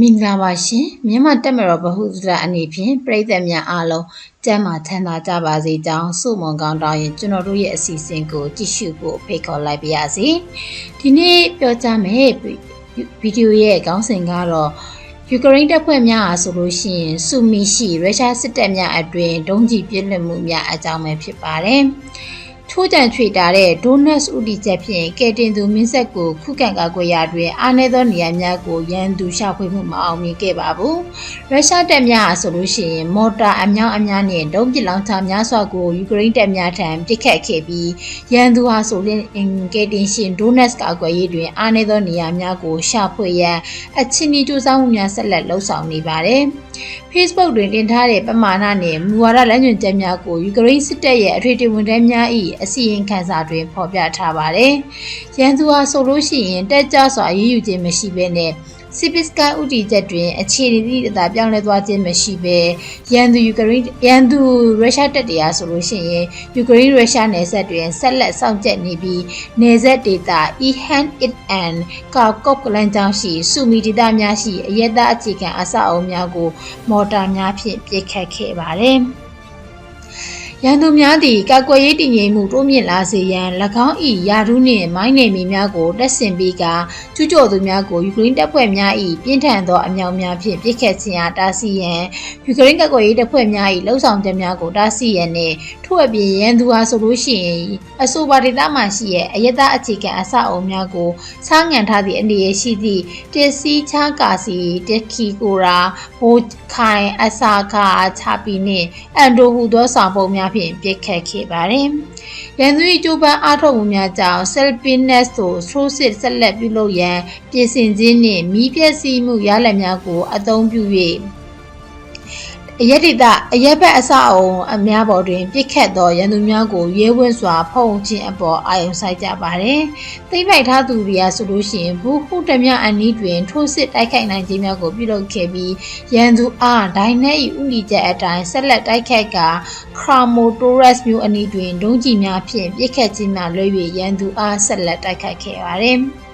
မင်္ဂလာပါရှင်မြန်မာတက်မတော်ဗဟုသုတအနေဖြင့်ပြည်သက်များအားလုံးကျမ်းမာချမ်းသာကြပါစေကြောင်းဆုမွန်ကောင်းတောင်းရင်ကျွန်တော်တို့ရဲ့အစီအစဉ်ကိုကြည့်ရှုဖို့ဖိတ်ခေါ်လိုက်ပါရစေဒီနေ့ပြောကြမယ့်ဗီဒီယိုရဲ့ခေါင်းစဉ်ကတော့ယူကရိန်းတပ်ဖွဲ့များအားဆိုလို့ရှိရင်စုမီရှိရုရှားစစ်တပ်များအတွင်ဒုံးကျည်ပစ်လွှတ်မှုများအကြောင်းပဲဖြစ်ပါတယ်။ ထိုးကြံချွေတာတဲ့ Donuts ဥတီချက်ဖြင့်ကဲတင်သူမင်းဆက်ကိုခုခံကာကွယ်ရာတွင်အားနည်းသောနေရာများကိုရန်သူရှာဖွေမှုမအောင်မြင်ခဲ့ပါဘူး။ရုရှားတပ်များဆိုလို့ရှိရင်မော်တာအများအများနဲ့ဒုံးပစ်လောင်ချာများစွာကိုယူကရိန်းတပ်များထံပစ်ခတ်ခဲ့ပြီးရန်သူဟာဆိုရင်ကဲတင်ရှင် Donuts ကာကွယ်ရေးတွင်အားနည်းသောနေရာများကိုရှာဖွေရန်အချင်းကြီးစူးစမ်းမှုများဆက်လက်လှုပ်ဆောင်နေပါတယ်။ Facebook တွင်တင်ထားတဲ့ပမာဏနှင့်မူဝါဒလမ်းညွှန်ချက်များကိုယူကရိန်းစစ်တပ်ရဲ့အထွေထွေဝန်ထမ်းများ၏အစီရင်ခံစာတွင်ဖော်ပြထားပါတယ်။ရန်သူဟာဆိုလို့ရှိရင်တက်ကြစွာအရေးယူခြင်းမရှိဘဲနဲ့စစ်ပစ္စကဥတီချက်တွင်အခြေအနေသည့်အသာပြောင်းလဲသွားခြင်းမရှိဘဲရန်သူယူကရိန်းရန်သူရုရှားတပ်တရားဆိုလို့ရှိရင်ယူကရိန်းရုရှားနယ်စပ်တွင်ဆက်လက်စောင့်ကြပ်နေပြီးနယ်စပ်ဒေသ Ihan it and ကာကော့ကလန်ကျောင်းရှိစုမီဒေသများရှိအရက်သားအခြေခံအဆောက်အအုံများကိုမော်တာများဖြင့်ပစ်ခတ်ခဲ့ပါတယ်။ ရန်သူများသည်ကာကွယ်ရေးတည်ငြိမ်မှုတိုးမြင့်လာစေရန်၎င်း၏ယာရုနှင့်မိုင်းနယ်မြေများကိုတက်ဆင်ပြီးကကျူးကျော်သူများကိုယူကရိန်းတပ်ဖွဲ့များ၏ပြင်းထန်သောအမြောက်များဖြင့်ပစ်ခတ်ခြင်းအားတားဆီးရန်ယူကရိန်းကာကွယ်ရေးတပ်ဖွဲ့များ၏လှုံ့ဆော်ချက်များကိုတားဆီးရန်နှင့်ထို့အပြင်ရန်သူအားဆိုလို့ရှိရင်အဆိုပါဒေသမှရှိတဲ့အယက်သားအခြေခံအဆောက်အအုံများကိုစားငံထားသည့်အနေရရှိသည့်တစ်စီချားကာစီတက်ခီကိုရာဘိုခိုင်အစာခါချာပီနှင့်အန်ဒိုဟူသောဆောင်ပုံများဖြင့်ပြစ်ခတ်ခဲ့ပါတယ်။ရန်သူ၏ကြိုးပမ်းအားထုတ်မှုများကြောင့် Selpinus သို့ Trosit ဆက်လက်ပြုလုပ်ရန်ပြင်ဆင်ခြင်းနှင့်မီးပျက်စီးမှုရလဒ်များကိုအသုံးပြု၍ အရက်ဒေသအရက်ဘက်အဆောက်အုံအများပေါ်တွင်ပြစ်ခတ်သောရန်သူများကိုရဲဝံ့စွာဖုံခြင်းအပေါ်အာရုံစိုက်ကြပါတယ်။သိမ့်ပိုက်ထားသူတွေကဆိုလို့ရှိရင်ဘူဟုတမြအနီးတွင်ထိုးစစ်တိုက်ခိုက်နိုင်ခြင်းများကိုပြုလုပ်ခဲ့ပြီးရန်သူအားဒိုင်နက်၏ဥတီချက်အတိုင်းဆက်လက်တိုက်ခိုက်က Kramotorus မြို့အနီးတွင်ဒုံးကျည်များဖြင့်ပစ်ခတ်ခြင်းများလွှဲ၍ရန်သူအားဆက်လက်တိုက်ခိုက်ခဲ့ပါတယ်။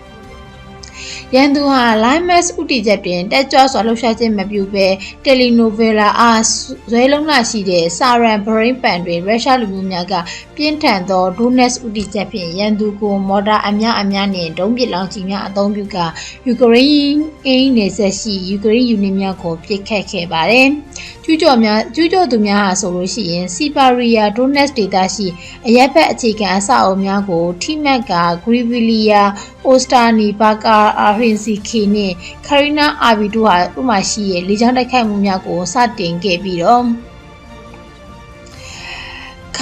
ရန်သူဟာ Limes ဥတီချက်တွင်တက်ကြွစွာလှုပ်ရှားခြင်းမပြုဘဲ Telenovela အားဇွဲလုံးလာရှိတဲ့ Saran Brain Pan တွင်ရုရှားလူမျိုးများကပြင်းထန်သော Donetsk ဥတီချက်ဖြင့်ရန်သူကိုမော်တာအများအများနှင့်ဒုံးပစ်လောင်ချီများအသုံးပြုကာယူကရိန်းအင်းနယ်စပ်ရှိယူကရိန်းယူနစ်များကိုပစ်ခတ်ခဲ့ပါတယ်။ကျူးကျော်များကျူးကျော်သူများဟာဆိုလို့ရှိရင်စီပါရီယာဒိုနက်စ်ဒေတာရှိအရက်ဘက်အခြေခံအဆောက်အအုံများကိုထိမက်ကဂရီဗီလီယာ အိုစတာနီဘာကာအာဟင်စီခေနှင့်ခရီနာအာဗီတို့ဟာဥမာရှိရဲ့လေကြောင်းတိုက်ခိုက်မှုများကိုစတင်ခဲ့ပြီးတော့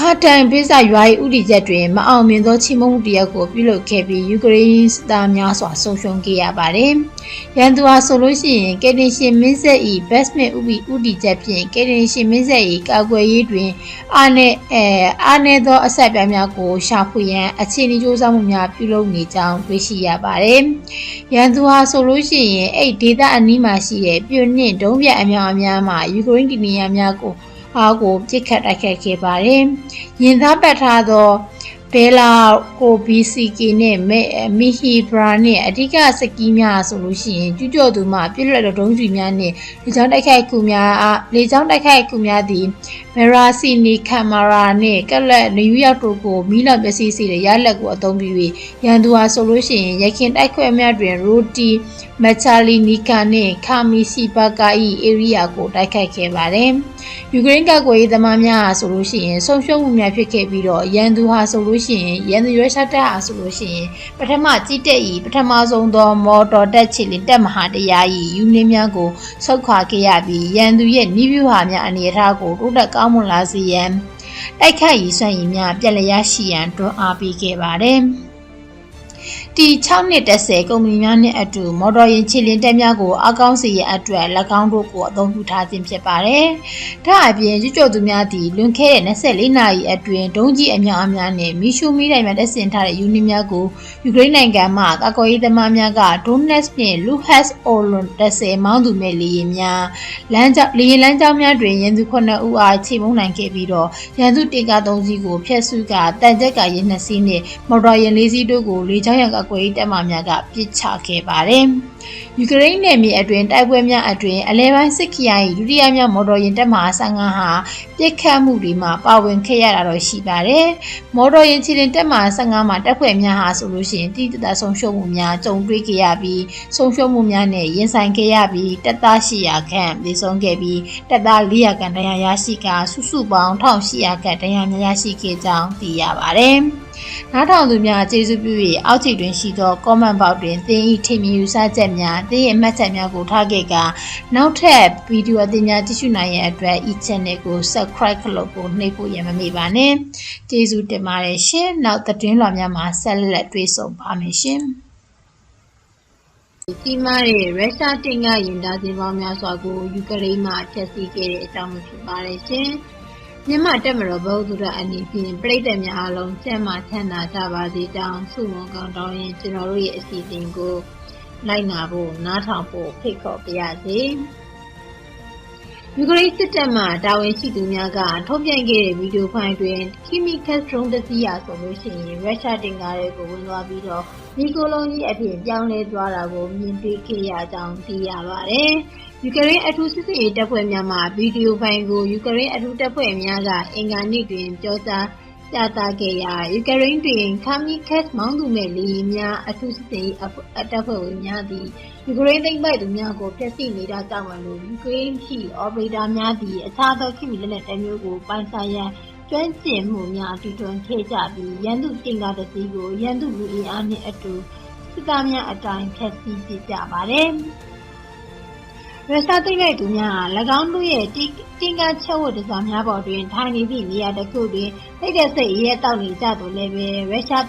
ခါတန်ပိစာရွာ၏ဥတီချက်တွင်မအောင်မြင်သောချိမုံမှုတရက်ကိုပြုလုပ်ခဲ့ပြီးယူကရိန်းသားများစွာဆုံးရှုံးခဲ့ရပါတယ်။ရန်သူဟာဆိုလို့ရှိရင်ကယ်တင်ရှင်မင်းဆက်၏ဘက်စမစ်ဥပီဥတီချက်ဖြင့်ကယ်တင်ရှင်မင်းဆက်၏ကာကွယ်ရေးတွင်အာနဲ့အဲအာနဲ့သောအဆက်ပြများကိုရှာဖွေရန်အခြေအနေကြိုးစားမှုများပြုလုပ်နေကြောင်းတွေ့ရှိရပါတယ်။ရန်သူဟာဆိုလို့ရှိရင်အဲ့ဒေသအနီးမှာရှိတဲ့ပြွနှင့်ဒုံးပြအများအများမှာယူကရိန်းတီနီယာများကို အားကိုပြစ်ခတ်တိုက်ခိုက်ခဲ့ပါတယ်။ရင်သားပတ်ထားသောဘဲလာကိုဘီစီကီနဲ့မီဟီဘရာနဲ့အဓိကစကီးများဆိုလို့ရှိရင်ကျူးကျော်သူမှပြည့်လွတ်တဲ့ဒုံးကျည်များနဲ့လေကြောင်းတိုက်ခိုက်ကူများလေကြောင်းတိုက်ခိုက်ကူများသည်မရာစီနီကင်မရာနဲ့ကက်လက်နယူးယောက်တို့ကိုမီးလောင်ပစ္စည်းစီတဲ့ရလက်ကိုအသုံးပြု၍ရန်သူဟာဆိုလို့ရှိရင်ရခင်တိုက်ခွဲများတွင်ရိုတီမချာလီနီကာနှင့်ခါမီစီဘကာ၏ဧရိယာကိုတိုက်ခိုက်ခဲ့ပါတယ်။ယူကရိန်းကကွယ်ရေးသမားများဟာဆိုလို့ရှိရင်ဆုံးရှုံးမှုများဖြစ်ခဲ့ပြီးတော့ရန်သူဟာဆိုလို့ရှိရင်ရန်သူရုရှားတပ်ဟာဆိုလို့ရှိရင်ပထမကြီးတက်၏ပထမဆုံးသောမော်တော်တက်ချီလင်တက်မဟာတရား၏ယူနစ်များကိုဆုတ်ခွာခဲ့ရပြီးရန်သူရဲ့နိဗျူဟာများအနေအထားကိုတိုးတက်ကောင်းမွန်လာစေရန်တိုက်ခိုက်ရေးစွမ်းရည်များပြက်လျက်ရှိရန်တွန်းအားပေးခဲ့ပါတယ်။ တီ6နှစ်30ကုမ္ပဏီများနှင့်အတူမော်တော်ယာဉ်ခြေလျင်တက်များကိုအကောင်းစီရအတွက်၎င်းတို့ကိုအသုံးပြုထားခြင်းဖြစ်ပါတယ်။ဒါအပြင်ကျွကျော်သူများသည်လွန်ခဲ့တဲ့24နာရီအတွင်းဒုံးကြီးအများအများနှင့်မီရှူမီတိုင်များတက်ဆင်ထားတဲ့ယူနစ်များကိုယူကရိန်းနိုင်ငံမှကာကွယ်ရေးသမားများကဒိုနက်စ်နှင့်လူဟက်စ်အိုလွန်30မောင်းသူမဲ့လေယာဉ်များလမ်းကြောင်းလေယာဉ်လမ်းကြောင်းများတွင်ရန်သူ9ဦးအားချိမုံနိုင်ခဲ့ပြီးတော့ရန်သူတင်ကား3စီးကိုဖျက်ဆုကတန်ကြက်ကရင်း2စီးနှင့်မော်တော်ယာဉ်4စီးတို့ကိုလေကြောင်းရန်ကကာကွယ်ရေးတပ်မများကပစ်ချခဲ့ပါတယ်။ယူကရိန်းနယ်မြေအတွင်းတိုက်ပွဲများအတွင်းအလဲပိုင်းစစ်ခရိုင်ဒုတိယမြောက်မော်တော်ယာဉ်တပ်မ15ဟာပြစ်ခတ်မှုတွေမှာပါဝင်ခဲ့ရတာတော့ရှိပါတယ်။မော်တော်ယာဉ်ခြေလျင်တပ်မ15မှာတပ်ဖွဲ့များဟာဆိုလို့ရှိရင်တိတိကျကျဆုံးရှုံးမှုများကြုံတွေ့ခဲ့ရပြီးဆုံးရှုံးမှုများနဲ့ရင်ဆိုင်ခဲ့ရပြီးတပ်သား800ခန့်ဒေဆုံးခဲ့ပြီးတပ်သား400ခန့်တရားရရှိကစုစုပေါင်း1800ခန့်တရားများရရှိခဲ့ကြောင်းသိရပါတယ်။ နောက်ထောင်သူများကျေးဇူးပြု၍အောက်ခြေတွင်ရှိသော comment box တွင်သင်၏ထင်မြင်ယူဆချက်များသင်၏အမှတ်ချက်များကိုထားခဲ့ကနောက်ထပ်ဗီဒီယိုအသင်များကြည့်ရှုနိုင်ရန်အတွက် e channel ကို subscribe လုပ်ဖို့နှိပ်ဖို့ရမမေ့ပါနဲ့။ကျေးဇူးတင်ပါတယ်ရှင်။နောက်သတင်းလွှာများမှာဆက်လက်တွေ့ဆုံပါမယ်ရှင်။ကြီးမားတဲ့ရုရှားတင်ကရင်ဒါစင်ပေါင်းများစွာကိုယူကရိန်းမှဖျက်ဆီးခဲ့တဲ့အကြောင်းဖြစ်ပါတယ်ရှင်။ မြန်မာတက်မတော်ဘုဒ္ဓရအနေဖြင့်ပြည်သက်များအလုံးကျမ်းမာချမ်းသာကြပါစေကြောင်းဆုမွန်ကောင်းတောင်းရင်ကျွန်တော်တို့ရဲ့အစီအစဉ်ကိုလိုက်နာဖို့နားထောင်ဖို့ဖိတ်ခေါ်ပါရစေ။ယူကရိန်းစစ်တပ်မှတာဝန်ရှိသူများကထုတ်ပြန်ခဲ့တဲ့ဗီဒီယိုဖိုင်တွင်ခီမီကက်ဒရုန်းတစ်စီးရာဆိုလို့ရှိရင်ရုရှားတင်ကားတွေကိုဝင်သွားပြီးတော့မီကိုလုံးကြီးအဖြစ်ပြောင်းလဲသွားတာကိုမြင်တွေ့ခဲ့ရကြောင်းသိရပါတယ်။ ယူကရိန်း အထူးစစ်စေးတပ်ဖွဲ့များမှ ဗီဒီယိုဖိုင်ကို ယူကရိန်း အထူးတပ်ဖွဲ့များက အင်္ဂါနေ့တွင် ပြောကြားပြသခဲ့ရာ ယူကရိန်းတွင်ခါမီကက်မောင်းသူမဲ့လေယာဉ်များ အထူးစစ်စေးတပ်ဖွဲ့ဝင်များသည် ယူကရိန်းသိမ်းပိုက်သူများကို ဖျက်ဆီးနေတာကြောင့်မလို့ ယူကရိန်းရှိ အော်ပရေတာများသည် အခြားသောခိမီလက်နက်တမျိုးကို ပိုင်ဆိုင်ရန် ကျွမ်းကျင်မှုများတည်ထွင်ခဲ့ကြပြီး ရန်သူတင်ကားတစ်စီးကို ရန်သူလူအင်အားနှင့်အတူ စစ်သားများအတိုင်း ဖျက်ဆီးပစ်ကြပါတယ်။ ရုရှားသိမ်းပိုက်သူများဟာ၎င်းတို့ရဲ့တင်ကားချက်ဝတ်တစားများပေါ်တွင်ထိုင်နေသည့်နေရာတစ်ခုတွင်တိတ်တဲ့စိတ်ရဲတောက်နေကြသူလည်းပဲရုရှား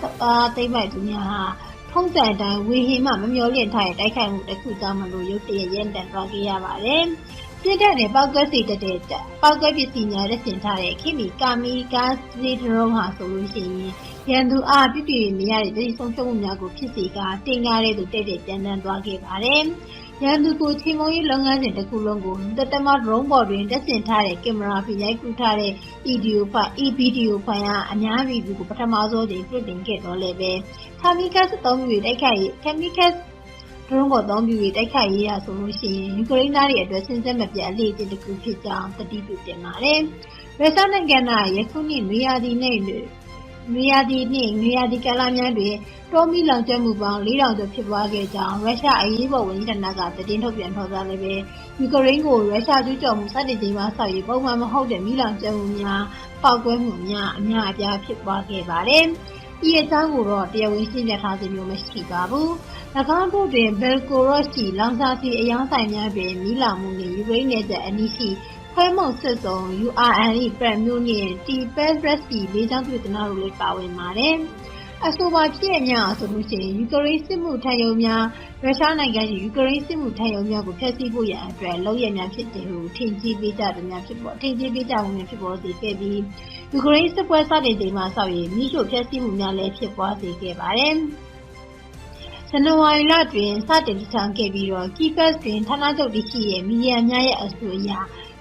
သိမ်းပိုက်သူများဟာထုံးစံတိုင်းဝေဟင်မှမမျောလင့်ထားတဲ့တိုက်ခိုက်မှုတစ်ခုကြောင့်မလို့ရုတ်တရက်ရန်တန်သွားခဲ့ရပါတယ်။ပြည်တဲ့နဲ့ပောက်ကစီတက်တဲ့ပောက်ကပစ္စည်းများရဆင်ထားတဲ့ခိမီကာမီကာစီဒရုံဟာဆိုလို့ရှိရင်ရန်သူအားပြပြမရတဲ့ဒီဆုံးဖြတ်မှုများကိုဖြစ်စေကတင်ကားတဲ့သူတိတ်တဲ့ပြန်တန်းသွားခဲ့ပါတယ်။ ရန်သူကိုချိန်မုံရေးလုပ်ငန်းစဉ်တစ်ခုလုံးကိုတတမဒရုန်းဘော်တွင်တက်ဆင်ထားတဲ့ ကင်မရာဖြင့် ရိုက်ကူးထားတဲ့ EDO ဖိုင် EVDO ဖိုင်ကအများပြည်သူကို ပထမဆုံးချိန်တွေ့တင်ခဲ့တော့လည်းပဲခမီကတ်သုံးပြီးတိုက်ခိုက်ရေးခမီကတ်ဒရုန်းဘော်သုံးပြီးတိုက်ခိုက်ရေးရဆိုလို့ရှိရင် ယူကရိန်းသားတွေအတွက် စဉ်ဆက်မပြတ် အလေးအကျတစ်ခုဖြစ်ကြောင်းတတိပြုတင်ပါတယ်။ရုရှားနိုင်ငံကယခုနှစ်နွေရာသီနဲ့ နွေရာသီနှင့် နွေရာသီကာလများတွင် တောမီလောင်ကျွမ်းမှုပေါင်း4,000ကျော် ဖြစ်ပွားခဲ့ကြောင်း ရုရှားအရေးပေါ်ဝန်ကြီးဌာနက သတင်းထုတ်ပြန်ထောက်ထားလည်းပဲယူကရိန်းကို ရုရှားကျူးကျော်မှု စတင်ချိန်မှဆောက်ရေးပုံမှန်မဟုတ်တဲ့ မီးလောင်ကျွမ်းမှုများ ပေါက်ကွဲမှုများ အများအပြား ဖြစ်ပွားခဲ့ပါတယ်။ဒီအကြောင်းကိုတော့ တရားဝင်ရှင်းပြထားခြင်းမျိုး မရှိပါဘူး။၎င်းတို့တွင်ဘယ်ကိုရော့ရှိ လောင်စာဆီအယောင်းဆိုင်များတွင် မီးလောင်မှုနှင့် ယူကရိန်းနယ်စပ်အနီးရှိ ခွဲမုံစစ်စုံ URN ၏ပရမျိုးနှင့် T-Pes-Respi လေးချောင်းပြည်တနာတို့လည်းပါဝင်ပါတယ်။အဆိုပါဖြစ်ရများဆိုလို့ရှိရင်ယူကရိန်းစစ်မှုထမ်းရုံများရုရှားနိုင်ငံရှိယူကရိန်းစစ်မှုထမ်းရုံများကိုဖျက်ဆီးဖို့ရန်အတွက်လုပ်ရများဖြစ်တယ်ဟုထင်ကြီးပေးကြတယ်များဖြစ်ပေါ်ထင်ကြီးပေးကြမှုများဖြစ်ပေါ်စေခဲ့ပြီးယူကရိန်းစစ်ပွဲစတင်ချိန်မှဆောက်ရည်မိရှုဖျက်ဆီးမှုများလည်းဖြစ်ပွားစေခဲ့ပါတယ်။ဇန်နဝါရီလတွင်စတင်တည်ထောင်ခဲ့ပြီးတော့ Kiev တွင်ဌာနချုပ်တည်ရှိရဲ့မီဒီယာများရဲ့အဆိုအရ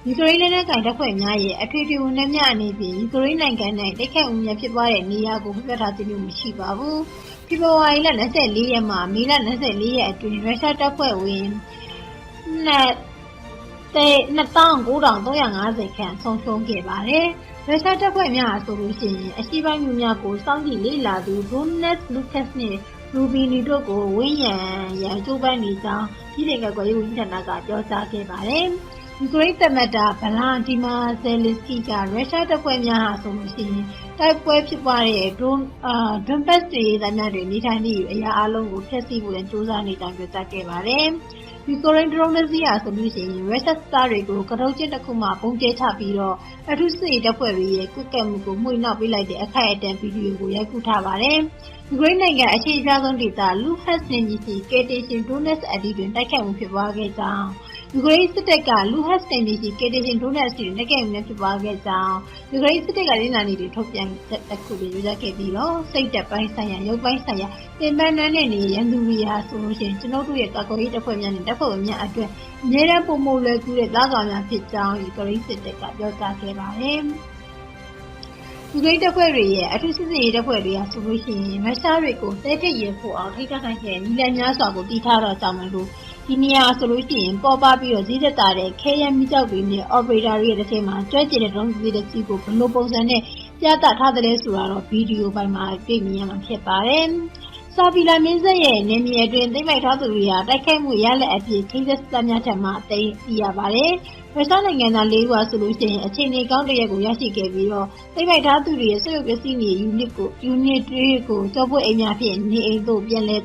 ယူကရိန်းလက်နက်ကိုင်တပ်ဖွဲ့များရဲ့ အထွေထွေဝန်ထမ်းများအနေဖြင့် ယူကရိန်းနိုင်ငံ၌တိုက်ခိုက်မှုများဖြစ်ပွားတဲ့နေရာကိုပြသထားခြင်းမျိုး မရှိပါဘူး။ဖေဖော်ဝါရီလ24ရက်မှ မေလ24ရက်အတွင်း ရုရှားတပ်ဖွဲ့ဝင်29,350ခန့် ဆုံးရှုံးခဲ့ပါတယ်။ရုရှားတပ်ဖွဲ့များဆိုလို့ရှိရင် အရှိပိုင်းမျိုးများကို စောင့်ကြည့်လေ့လာသူ Donetsk Lukas နှင့်ရူဘီနီတို့ကိုဝင်းရံရန်ကျိုးပန်းနေကြောင်းပြည်ထောင်စုကွယ်ရေးဝန်ကြီးဌာနက ပြောကြားခဲ့ပါတယ်။ ယူကရိန်းသမ္မတဗလာဒီမာဇယ်လစ်စကီကရုရှားတပ်ဖွဲ့များဟာဆိုလို့ရှိရင် တိုက်ပွဲဖြစ်ပွားတဲ့ဒွန်အာဒွန်ဘတ်ဒေသများတွင်နေထိုင်နေအရာအလုံးကို ဖျက်ဆီးဖို့လည်းစ조사နေကြောင်း ပြောကြားခဲ့ပါတယ်။ယူကရိန်း ဒရုန်းစီးဟာဆိုလို့ရှိရင် ရုရှားစတာတွေကို ကတုတ်ကျစ်တစ်ခုမှပုံကျဲချပြီးတော့ အထူးစစ်ရေးတပ်ဖွဲ့တွေရဲ့ကုကက်မှုကိုမှွေနှောက်ပေးလိုက်တဲ့ အခိုက်အတန့်ဗီဒီယိုကို ရိုက်ကူးထားပါတယ်။ယူကရိန်းနိုင်ငံအခြေအဆုံးဒေသလူဟတ်စင်ကြီးစီကေတေရှင်ဒိုနက်စ်အဒီတွင် တိုက်ခိုက်မှု ဖြစ်ပွားခဲ့ကြောင်း ယူကရိန်းစစ်တပ်ကလူဟတ်စတန်ဒီစီကေတေရှင်ဒိုနက်စီနဲ့ကဲ့မြဖြစ်ပွားခဲ့ကြောင်း ယူကရိန်းစစ်တပ်ကလင်းလာနေတွေထုတ်ပြန်တဲ့ခုတွေရွေးခဲ့ပြီးတော့စိတ်တက်ပိုင်းဆိုင်ရာ ရုပ်ပိုင်းဆိုင်ရာပြင်ပန်းနှမ်းတဲ့နေ ရန်သူတွေဟာဆိုလို့ရှိရင် ကျွန်တော်တို့ရဲ့ ကာကွယ်ရေးတပ်ဖွဲ့များနဲ့တပ်ဖွဲ့ဝင်များအတွက် အများအားပုံမလွယ်ကူတဲ့သားကောင်များဖြစ်ကြောင်း ယူကရိန်းစစ်တပ်က ပြောကြားခဲ့ပါတယ်။ယူကရိန်းတပ်ဖွဲ့တွေရဲ့ အထူးစစ်စစ်ရေးတပ်ဖွဲ့တွေကဆိုလို့ရှိရင် ရုရှားတွေကိုတဲထိတ်ရင်ဖို့အောင် ထိထားနိုင်တဲ့နီလန်များစွာကိုတီးထားတော့ကြောင့်မလို့ ဒီနေရာဆိုလို့ရှိရင် ပေါ်ပပြီးတော့ ဈေးသက်တာတဲ့ ခဲရမိကြောက်တွေနဲ့ operator တွေရဲ့တစ်ချိန်မှာကြွက်ကျင်တဲ့ drone စီးတဲ့စီးကို ဘယ်လိုပုံစံနဲ့ ပြသထားတယ်လဲဆိုတာတော့ဗီဒီယိုပိုင်းမှာ တွေ့မြင်ရမှာ ဖြစ်ပါတယ်။စာပီလာမင်းဆက်ရဲ့နေမြေအတွင်း သိမ့်မိုက်ထားသူတွေဟာ တိုက်ခိုက်မှုရလက်အဖြစ်ထိသက်စက်များထက်မှအသိသိရပါတယ်။ရုရှားနိုင်ငံသား ၄ ဦးဟာဆိုလို့ရှိရင် အခြေအနေကောင်းတစ်ရက်ကို ရရှိခဲ့ပြီးတော့သိမ့်မိုက်ထားသူတွေရဲ့စုပ်ပစ္စည်းတွေယူနစ်ကိုယူနစ်တွေကိုကြောပွေအိမ်များဖြင့် နေအိမ်သို့ ပြန်လဲ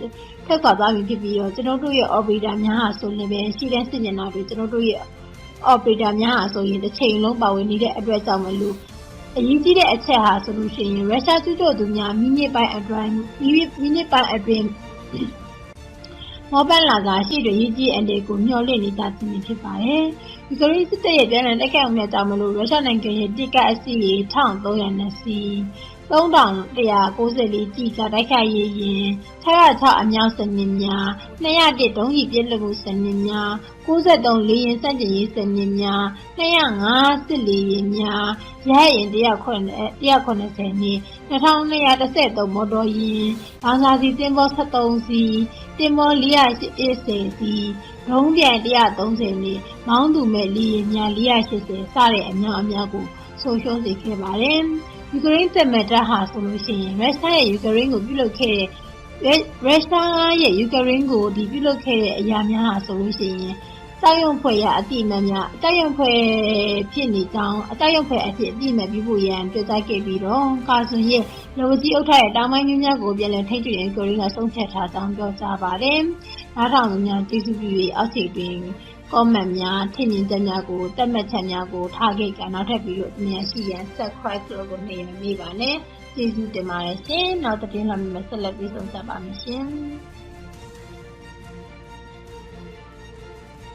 ထွက်ခွာသွားပြီဖြစ်ပြီးတော့ကျွန်တော်တို့ရဲ့ operator များဟာဆိုလည်းပဲရှိတဲ့စစ်မျက်နှာတွေကျွန်တော်တို့ရဲ့ operator များဟာဆိုရင်တစ်ချိန်လုံးပါဝင်နေတဲ့အတွက်ကြောင့်မလို့အရေးကြီးတဲ့အချက်ဟာဆိုလို့ရှိရင်ရုရှားကျူးကျော်သူများမိနစ်ပိုင်းအတွင်းမိနစ်ပိုင်းအတွင်းမောပန်လာကရှေ့တွေရေးကြီးအန်တေကိုမျှော်လင့်နေကြခြင်းဖြစ်ပါတယ်။ဒီကရီစစ်တပ်ရဲ့ပြန်လည်တိုက်ခိုက်မှုများကြောင့်မလို့ရုရှားနိုင်ငံရဲ့တိကတ်အစီရေ1300စီ 3194ကြည်ကတိုက်ခိုက်ရေးရင်606 အမြောက်စနစ်များ 201 ဒုံးကြီးပြည့်လမှုစနစ်များ 93 လေရင်စန့်ကျင်ရေးစနစ်များ 205 စစ်လေရင်များ ရဟရင်190 190နှင့် 2213 မော်တော်ယာဉ်ဘာသာစီတင်ဘော73စီးတင်ဘော 480 စီး ဒုံးပြန်130 နှင့် မောင်းသူမဲ့ လေရင်များ 480 စတဲ့ အမြောက်အများကို ဆုံးရှုံးစေခဲ့ပါတယ်။ ယူကရိန်းသမ္မတဟာဆိုလို့ရှိရင်ရုရှားရဲ့ယူကရိန်းကိုပြုလုပ်ခဲ့တဲ့ရုရှားရဲ့ယူကရိန်းကိုဒီပြုလုပ်ခဲ့တဲ့အရာများဟာဆိုလို့ရှိရင်တောက်ရုံဖွဲ့ရအတိအမှန်များတောက်ရုံဖွဲ့ဖြစ်နေကြောင်းအတောက်ရုံဖွဲ့အဖြစ်အတိအမှန်ပြုဖို့ရန်ပြောကြားခဲ့ပြီးတော့ကာဆွန်ရဲ့လောကြီးအုပ်ထရဲ့တောင်ပိုင်းမျိုးများကိုပြန်လည်ထိန်းချုပ်ရန်ကိုရင်းကဆုံးဖြတ်ထားကြောင်းပြောကြားပါတယ်။ နောက်ထောင်သူများ ကျေးဇူးပြု၍အောက်ခြေတွင် comment များ ထင်မြင်ချက်များကိုတက်မှတ်ချက်များကို ထားခဲ့ကြနောက်ထပ်ပြီးတော့အများရှိရန် subscribe လို့ကိုနေမမေ့ပါနဲ့ ကျေးဇူးတင်ပါတယ်ရှင် နောက်တစ်တင်းလာမယ့်ဆက်လက်ပြီးဆုံးသက်ပါမယ်ရှင်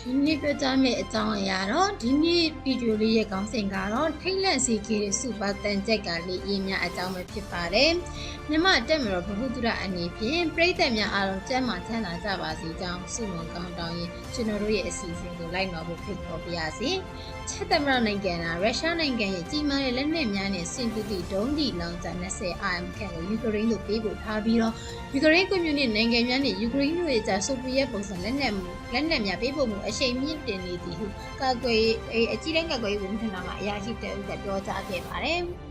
ဒီနေ့ပြောကြမယ့်အကြောင်းအရာတော့ ဒီနေ့ဗီဒီယိုလေးရဲ့ခေါင်းစဉ်ကတော့ ထိတ်လန့်စေခဲ့တဲ့ စူပါတန်ကြက်ကလေးရင်းများအကြောင်းပဲဖြစ်ပါတယ်။ မြမတက်မတော်ဘဟုတုရအနေဖြင့်ပြည်သက်များအားလုံးကျမ်းမာချမ်းသာကြပါစေကြောင်းဆုမွန်ကောင်းတောင်းရင်ကျွန်တော်တို့ရဲ့အစီအစဉ်ကိုလိုက်နော်ဖို့ဖိတ်ခေါ်ပါရစေ။ချက်သမရနိုင်ငံကရုရှားနိုင်ငံရဲ့ကြီးမားတဲ့လက်နက်များနဲ့စင်တူတီဒုံးဒီလောင်စာ20 RM ခန့်ကိုယူကရိန်းတို့ပေးပို့ထားပြီးတော့ယူကရိန်းကွန်မြူနတီနိုင်ငံများနဲ့ယူကရိန်းတို့ရဲ့ကြာဆိုဗီယက်ပုံစံလက်နက်လက်နက်များပေးပို့မှုအရှိန်မြင့်တင်နေသည်ဟုကာကွယ်အကြီးတန်းကာကွယ်ရေးဝန်ထမ်းများအရာရှိတအုပ်ကပြောကြားခဲ့ပါတယ်။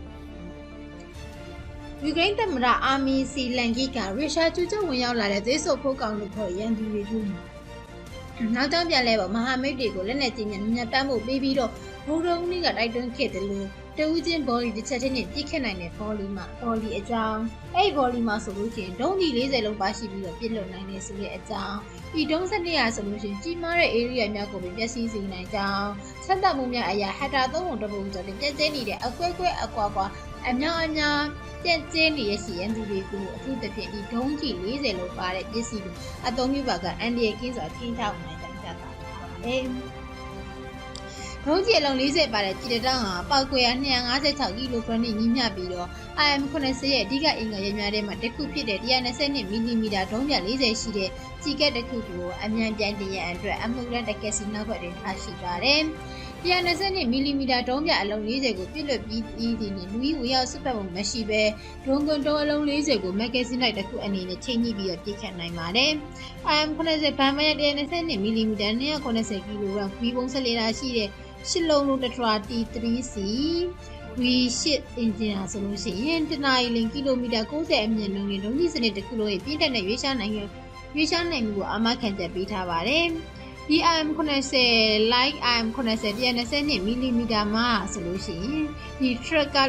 ယူကရိန်းသမ္မတအာမီစီလန်ကီကရုရှားကျူးကျော်ဝင်ရောက်လာတဲ့သေဆုပ်ဖို့ကောင်လို့ခေါ်ရန်သူတွေကိုနောက်ကြောင်းပြန်လဲပေါ့မဟာမိတ်တွေကိုလက်နက်ကြီးများမြတ်တမ်းမှုပေးပြီးတော့ဘုံတုံးကြီးကတိုက်တွန်းခဲ့တယ်လို့တဦးချင်းဘောလီတစ်ချက်ချင်းနဲ့ပြစ်ခတ်နိုင်တဲ့ဘောလီမှာဘောလီအကြောင်းအဲ့ဘောလီမှာဆိုလို့ချင်းဒုံးကြီး40လုံးပါရှိပြီးတော့ပြစ်လွတ်နိုင်တယ်ဆိုတဲ့အကြောင်းဒီဒုံးစနစ်ရဆိုလို့ချင်းကြီးမားတဲ့ area များကိုပဲပျက်စီးစေနိုင်ကြောင်းဆက်သက်မှုများအရာဟက်တာသုံးပုံတစ်ပုံကျော်တင်ပြည့်ကျဲနေတဲ့အကွဲကွဲအကွာကွာ အများအများပြည့်ကျဲနေရရှိရန်သူတွေကိုအထူးသဖြင့်ဒီဒုံးကြီး40လုံးပါတဲ့ပစ္စည်းတွေအသုံးပြုပါကအန်ဒီရဲ့ကင်းစွာထိန်းထားနိုင်တဲ့ပြသပါတယ်ဒုံးကျည်အလုံး40ပါတဲ့ကြည်တောင်ဟာပောက်ကွယ်ရ256ကီလိုဂရမ်နဲ့ညီမျှပြီးတော့ IM80 ရဲ့အဓိကအင်္ဂါရများထဲမှာတစ်ခုဖြစ်တဲ့120မီလီမီတာဒုံးပြ40ရှိတဲ့ကြီးကက်တစ်ခုကိုအမြန်ပြန်တင်ရန်အတွက်အမှုရန်တကက်စီနောက်ဘက်တွင်ထားရှိပါတယ်။ 120မီလီမီတာဒုံးပြအလုံး40ကိုပြည့်လွတ်ပြီးပြီးဒီနေ့လူကြီးဝရောက်စွတ်ပတ်မှုမရှိဘဲဒုံးကွန်တုံးအလုံး40ကိုမက်ဂဇင်းလိုက်တစ်ခုအနေနဲ့ချိန်ညှိပြီးတော့ပြည့်ခတ်နိုင်ပါတယ်။ IM80 ဘန်မရ120မီလီမီတာ290ကီလိုဂရမ်ခွီးပုံဆက်လေတာရှိတဲ့ရှစ်လုံးလုံးတထရာ T3C V8 အင်ဂျင်ဟာဆိုလို့ရှိရင်တနာရီလကီလိုမီတာ90အမြင့်နှုန်းနဲ့လုံးကြီးစနစ်တစ်ခုလုံးရဲ့ပြည့်တဲ့နဲ့ရွေးရှားနိုင်ရွေးရှားနိုင်မှုကိုအမခံချက်ပေးထားပါတယ်။ DIM80 like IM80 120မီလီမီတာမှာဆိုလို့ရှိရင်ဒီ tracker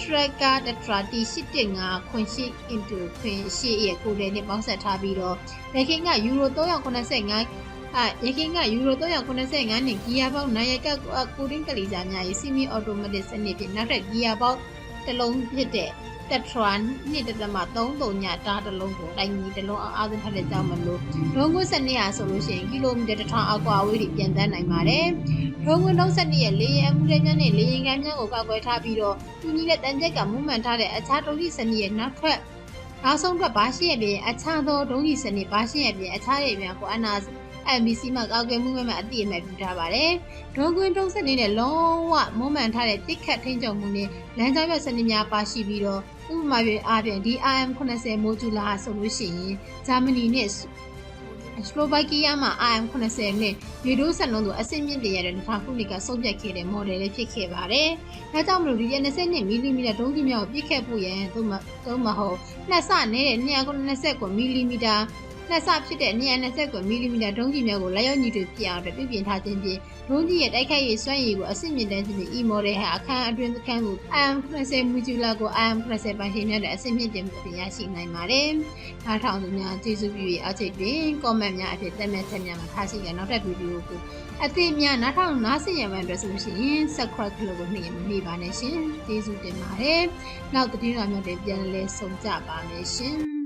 tracker tetra T8.5 ခွင်ရှိ into ခွင်ရှိရဲ့ကိုယ်တည်းနဲ့ပေါင်းဆက်ထားပြီးတော့ရခင်ကယူရို385အာရခင်ကယူရို385နှစ်ဂီယာပေါက်နိုင်ရကကိုရင်းကလေးစားများရဲ့စီမီအော်တိုမက်တစ်စနစ်ဖြင့်နောက်ထပ်ဂီယာပေါက်တစ်လုံးဖြစ်တဲ့ တက်ထရန်နှစ်တသမ33ညတားတစ်လုံးကိုတိုင်းကြီးတစ်လုံးအောင်အားသွင်းထားတဲ့ကြောင့်မလို့ဒုံးကွစနစ်ဟာဆိုလို့ရှိရင်ကီလိုမီတာ1000အောက်ကွာဝေးတွေပြန်တန်းနိုင်ပါတယ်။ဒုံးကွလုံးစနစ်ရဲ့လေယာဉ်အမှုတွေများနဲ့လေယာဉ်ကမ်းများကိုကောက်ွယ်ထားပြီးတော့တူညီတဲ့တန်ကြက်ကမူးမှန်ထားတဲ့အခြားဒုံးကြီးစနစ်ရဲ့နောက်ထပ်နောက်ဆုံးအတွက်ဘာရှိရပြင်အခြားသောဒုံးကြီးစနစ်ဘာရှိရပြင်အခြားရဲ့များကိုအနာ MBC မှကောက်ကဲမှုမဲ့မှအတိအမဲ့ပြုထားပါတယ်။ဒုံကွင်းတုံးစက်နေတဲ့လုံးဝမုံမှန်ထားတဲ့တစ်ခတ်ထိန်းချုပ်မှုနဲ့လမ်းကြောင်းရွက်စနစ်များပါရှိပြီးတော့ ဥပမာပြအားဖြင့် DRM 80 modular ဆိုလို့ရှိရင်ဂျာမနီနဲ့စလိုဗက်ကီးယားမှာ IM80 နဲ့ရေဒိုးဆက်လုံးတို့အဆင့်မြင့်တရတဲ့2000ခုနှစ်ကစုပ်ပြတ်ခဲ့တဲ့ model လေးဖြစ်ခဲ့ပါတယ်။ဒါကြောင့်မလို့ဒီ22 mm ဒုံးကြီးများကိုပြစ်ခတ်ဖို့ရန်သို့မသို့မဟုတ်နှစ်ဆနေတဲ့229 mm နှစ်ဆဖြစ်တဲ့229 mm ဒုံးကြီးများကိုလက်ရောက်ညီတွေပြအောင်ပြုပြင်ထားခြင်းဖြင့်ဒုံးကြီးရဲ့တိုက်ခိုက်ရေးစွမ်းရည်ကိုအဆင့်မြင့်တန်းခြင်းဖြင့် e model ဟာအခန်းအတွင်းအခန်းကို IM80 modular ကို IM80 ပိုင်ရှင်များတဲ့အဆင့်မြင့်တင်ပြင်ရရှိနိုင်ပါတယ်။အားထောင်သူများကျေးဇူးပြု၍အချိတ်တွင် comment များအဖြစ်တက်မဲ့ချက်များမှာထားရှိကြနောက်ထပ်ဗီဒီယိုကိုအသေးများနောက်ထောင်နားဆင်ရမှန်အတွက်ဆိုလို့ရှိရင် subscribe လို့ကိုနှိမ့်ရမနေပါနဲ့ရှင်ကျေးဇူးတင်ပါတယ်နောက်သတင်းတော်များတွေပြန်လည်ဆုံကြပါမယ်ရှင်